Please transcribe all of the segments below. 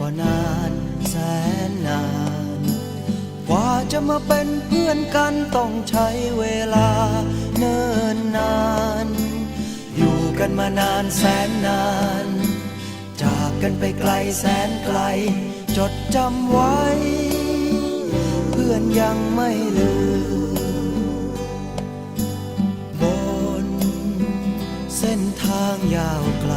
กันมันก็นานแสนนาน กว่าจะมาเป็นเพื่อนกันต้องใช้เวลาเนิ่นนาน อยู่กันมานานแสนนาน จากกันไปไกลแสนไกล จดจำไว้ เพื่อนยังไม่ลืม บน เส้นทางยาวไกล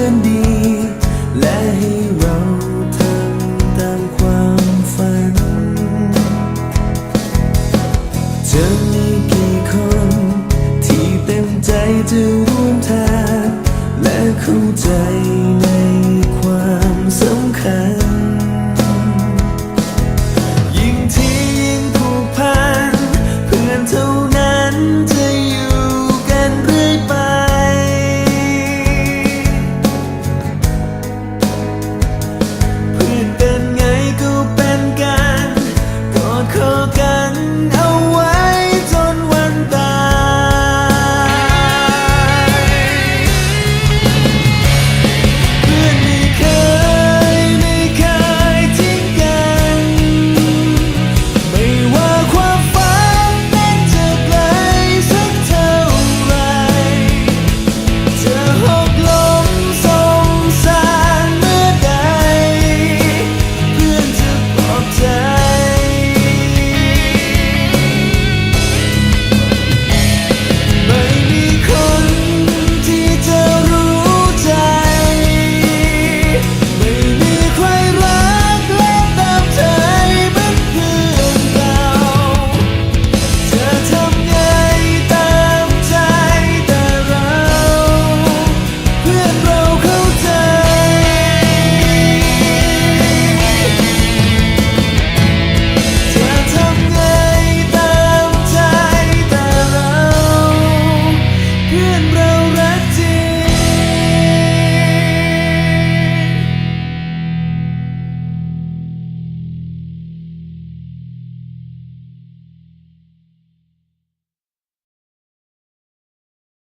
ือนดี และให้เราทำตามความฝัน จะมีกี่คนที่เต็มใจจะร่วมทางและเข้าใจในความสำคัญ